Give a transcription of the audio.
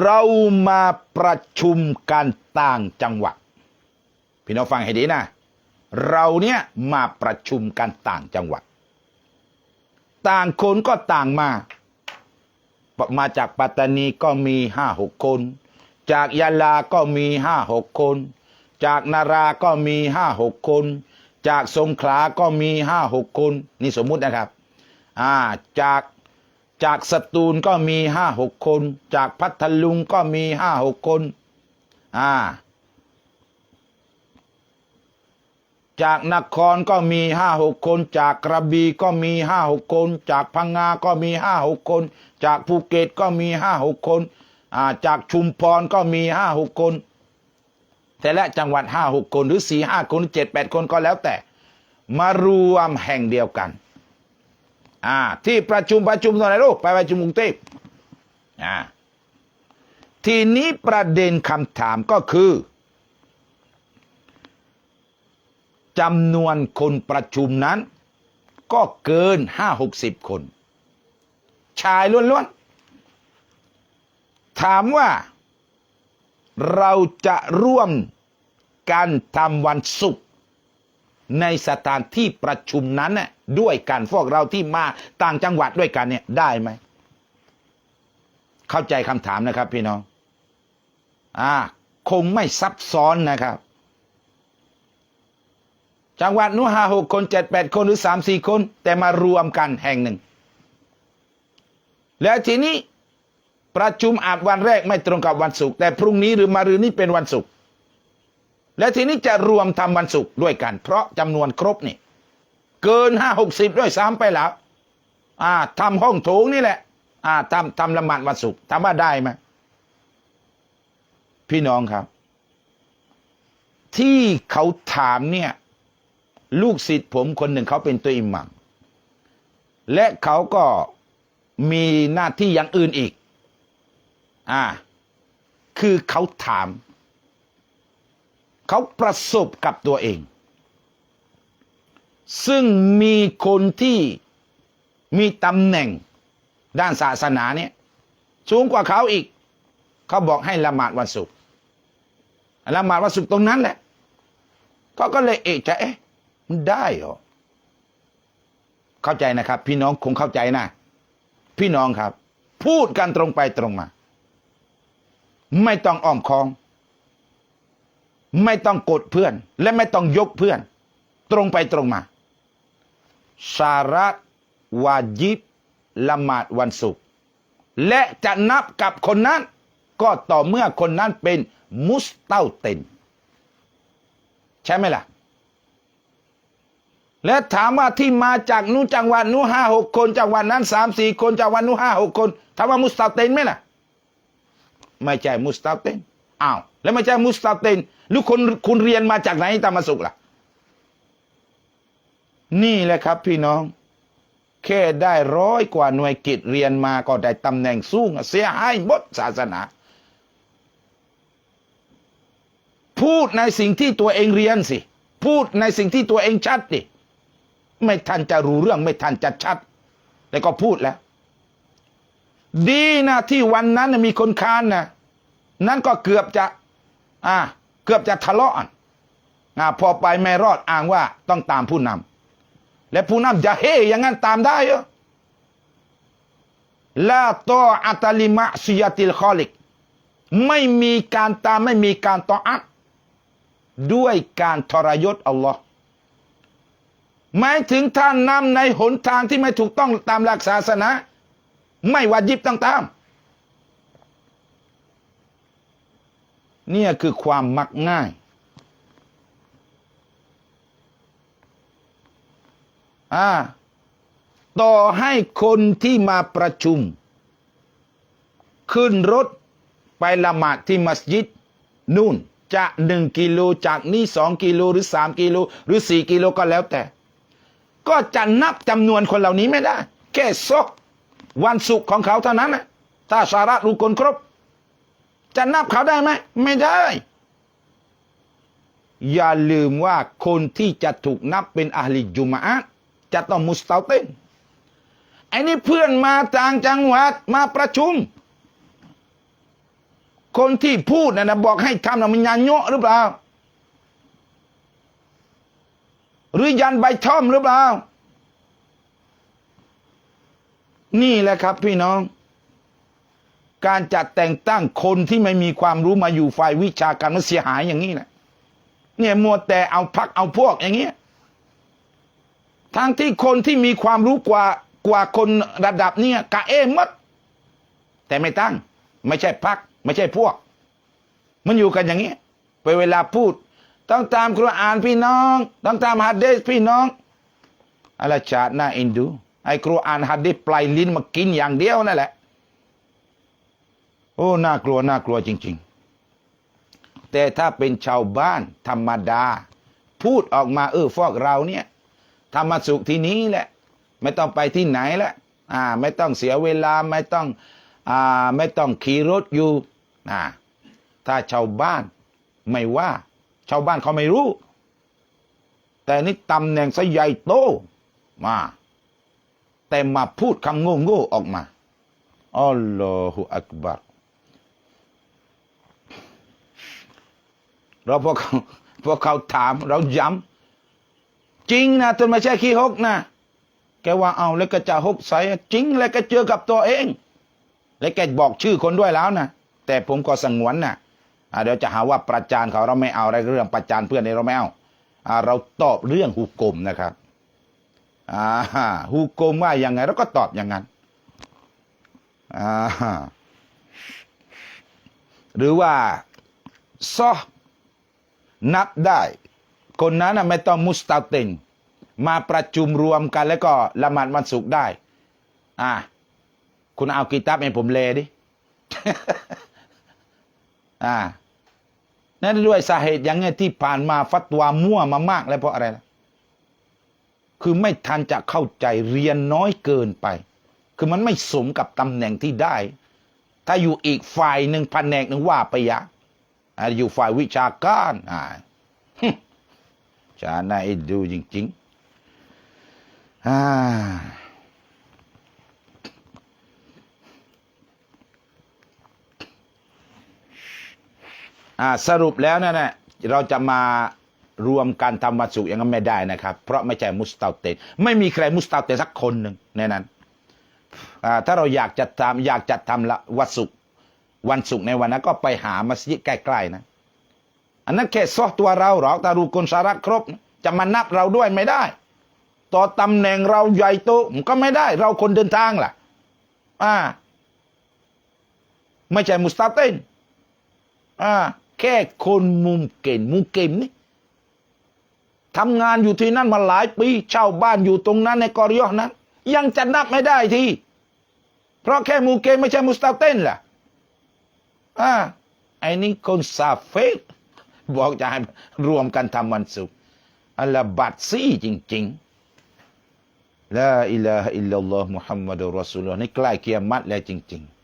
เรามาประชุมกันต่างจังหวัด พี่น้องฟังให้ดีนะ เราเนี่ยมาประชุมกันต่างจังหวัด ต่างคนก็ต่างมา มาจากปัตตานีก็มีห้าหกคน จากยะลาก็มีห้าหกคน จากนาราก็มีห้าหกคน จากสงขลาก็มีห้าหกคน นี่สมมุตินะครับ อ่าจาก จากสตูลก็มีห้าหกคน จากพัทลุงก็มีห้าหกคน อ่า จากนครก็มีห้าหกคน จากกระบี่ก็มีห้าหกคน จากพังงาก็มีห้าหกคน จากภูเก็ตก็มีห้าหกคน อ่า จากชุมพรก็มีห้าหกคน แต่ละจังหวัดห้าหกคนหรือสี่ห้าคนเจ็ดแปดคนก็แล้วแต่ มารวมแห่งเดียวกัน อ่า ที่ประชุมประชุมตรงไหนลูกไปประชุมกรุงเทพอ่าทีนี้ประเด็นคำถามก็คือจำนวนคนประชุมนั้น ก็เกินห้าหกสิบคน ชายล้วนๆ ถามว่า เราจะร่วมกันทำวันศุกร์ ในสถานที่ประชุมนั้นน่ะด้วยกันพวกเราที่มาต่างจังหวัดด้วยกันเนี่ยได้ไหม เข้าใจคำถามนะครับ พี่น้อง อ่า คงไม่ซับซ้อนนะครับ จังหวัดนู้ห้าหกคนเจ็ดแปดคนหรือสามสี่คน แต่มารวมกันแห่งหนึ่ง แล้วทีนี้ประชุมอาจวันแรกไม่ตรงกับวันศุกร์แต่พรุ่งนี้หรือมะรืนนี้เป็นวันศุกร์ และทีนี้จะรวมทำวันศุกร์ด้วยกัน เพราะจำนวนครบนี่ เกินห้าหกสิบด้วยซ้ำไปแล้วอ่าทำห้องโถงนี่แหละ อ่าทำทำละหมาดวันศุกร์ทำว่าได้ไหมพี่น้องครับ ที่เขาถามเนี่ย ลูกศิษย์ผมคนหนึ่งเขาเป็นตัวอิหมัมและเขาก็มีหน้าที่อย่างอื่นอีก อ่า คือเขาถาม เขาประสบกับตัวเอง ซึ่งมีคนที่มีตำแหน่งด้านศาสนาเนี่ยสูงกว่าเขาอีก เขาบอกให้ละหมาดวันศุกร์ละหมาดวันศุกร์ตรงนั้นแหละเขาก็เลยเอะใจเอ๊ะมันได้เหรอเข้าใจนะครับ พี่น้องคงเข้าใจนะ พี่น้องครับ พูดกันตรงไปตรงมา ไม่ต้องอ้อมค้อม ไม่ต้องกดเพื่อน และไม่ต้องยกเพื่อน ตรงไปตรงมาสาระวาจิบละหมาดวันศุกร์และจะนับกับคนนั้น ก็ต่อเมื่อคนนั้นเป็นมุสเต้าเต็นใช่ไหมล่ะ และถามว่าที่มาจากนู้นจังหวัดนู้ห้าหกคนจังหวัดนั้นสามสี่คนจังหวัดนู้ห้าหกคนถามว่ามุสเตาเตนไหมล่ะ ไม่ใช่มุสเตาเตน อ้าวแล้วไม่ใช่มุสตาเตนหรือคนคุณเรียนมาจากไหนตามมาสุกล่ะ นี่แหละครับ พี่น้อง แค่ได้ร้อยกว่าหน่วยกิจเรียนมาก็ได้ตำแหน่งสูงเสียหายหมดศาสนา พูดในสิ่งที่ตัวเองเรียนสิ พูดในสิ่งที่ตัวเองชัดดิไม่ทันจะรู้เรื่องไม่ทันจะชัด แต่ก็พูดแล้ว ดีนะที่วันนั้นมีคนค้านนะ นั้นก็เกือบจะอ่าเกือบจะทะเลาะอ่าพอไปไม่รอดอ้างว่าต้องตามผู้นำและผู้นำจะเฮอย่างนั้นตามได้เหรอลาตออัตลิมะซิยติลคอลิก ไม่มีการตามไม่มีการต่ออัดด้วยการทรยศอัลลอฮ์หมายถึงท่านนำในหนทางที่ไม่ถูกต้องตามหลักศาสนา ไม่วาจิบต้องตาม เนี่ยคือความมักง่าย อ่า ต่อให้คนที่มาประชุม ขึ้นรถไปละหมาดที่มัสยิดนู่นจะหนึ่งกิโลจากนี่สองกิโลหรือสามกิโลหรือสี่กิโลก็แล้วแต่ ก็จะนับจำนวนคนเหล่านี้ไม่ได้ แค่ซกวันศุกร์ของเขาเท่านั้นนะถ้าสาระรู้คนครบ จะนับเขาได้ไหมไม่ได้ อย่าลืมว่าคนที่จะถูกนับเป็นอาลิจุมาอะห์จะต้องมุสตาเตนไอ้นี่เพื่อนมาต่างจังหวัดมาประชุม คนที่พูดนะนะบอกให้ทำนะมันยันโยหรือเปล่า หรือยันใบท่อมหรือเปล่า นี่แหละครับพี่น้อง การจัดแต่งตั้งคนที่ไม่มีความรู้มาอยู่ฝ่ายวิชาการมันเสียหายอย่างนี้แหละเนี่ยมัวแต่เอาพักเอาพวกอย่างเงี้ยทั้งที่คนที่มีความรู้กว่ากว่าคนระดับเนี้ยกะเอมัดแต่ไม่ตั้ง ไม่ใช่พัก ไม่ใช่พวก มันอยู่กันอย่างนี้ไปเวลาพูด ต้องตามคุรอานพี่น้อง ต้องตามฮัดเดสพี่น้องอะไรชาติน่าเอ็นดูไอ้คุรอานฮัดเดสปลายลิ้นมากินอย่างเดียวนั่นแหละ โอ้น่ากลัวน่ากลัวจริง ๆ แต่ถ้าเป็นชาวบ้านธรรมดา พูดออกมาเออพวกเราเนี่ยธรรมสุขที่นี้แหละ ไม่ต้องไปที่ไหนละอ่า ไม่ต้องเสียเวลาไม่ต้องอ่าไม่ต้องขี่รถอยู่อ่าถ้าชาวบ้านไม่ว่า ชาวบ้านเขาไม่รู้ แต่นี่ตำแหน่งซะใหญ่โตมา แต่มาพูดคำโง่ๆออกมาอัลลอฮฺอักบัร เราพวกเขาพวกเขาถาม เราย้ำจริงนะจนไม่ใช่ขี้หกนะแกว่าเอาแล้วก็จะหกใส่จริงแล้วก็เจอกับตัวเอง แล้วแกบอกชื่อคนด้วยแล้วนะแต่ผมก็สงวนนะอ่าเดี๋ยวจะหาว่าประจานเขาเราไม่เอาอะไรเรื่องประจานเพื่อนเนี่เราไม่เอาอาเราตอบเรื่องหุกกลมนะครับอ่าหุกกลมว่ายังไงเราก็ตอบอย่างนั้นอ่าหรือว่าซอ นับได้ คนนั้นน่ะไม่ต้องมุสตาตินมาประชุมรวมกันแล้วก็ละหมาดวันศุกร์ได้ อ่า คุณเอากีตาร์ให้ผมเลดิ อ่า นั่นด้วยสาเหตุอย่างเงี้ยที่ผ่านมาฟัตวามั่วมามากแล้วเพราะอะไรล่ะคือไม่ทันจะเข้าใจเรียนน้อยเกินไป คือมันไม่สมกับตำแหน่งที่ได้ ถ้าอยู่อีกฝ่ายหนึ่งแผนกหนึ่งว่าไปยะ อาอยู่ฝ่ายวิชาการอ่าฮึจะน่าเอ็นดูจริงๆอ่าสรุปแล้วนั่นะเราจะมารวมกันทำวัสุย่างไม่ได้นะครับ เพราะไม่ใช่มุสตาเตนไม่มีใครมุสตาเตนสักคนหนึ่งในนั้นถ้าเราอยากจะทำอยากจะทำละวันศุ วันศุกร์ในวันนั้นก็ไปหามัสยิดใกล้ๆนะ อันนั้นแค่ซอตัวเราหรอกตารูกุนสาระครบ จะมานับเราด้วยไม่ได้ ต่อตำแหน่งเราใหญ่โตมันก็ไม่ได้ เราคนเดินทางล่ะ อ่า ไม่ใช่มุสตาเตนอ่า แค่คนมุมเก่งมุมเก่งนี่ทำงานอยู่ที่นั่นมาหลายปีเช่าบ้านอยู่ตรงนั้นในกอริยอนั้น ยังจะนับไม่ได้ทีเพราะแค่มูเกมไม่ใช่มุสตาเต้นล่ะ อ่าไอ้นี่คนซาเฟกบอกจะให้รวมกันทำวันศุกร์อัลลบัตซี่จริงๆลาอิลาฮะอิลลัลลอฮ์มุฮัมมัดุรอสูลุลลอฮ์นี่ใกล้เกียรมัดแล้วจริง ๆ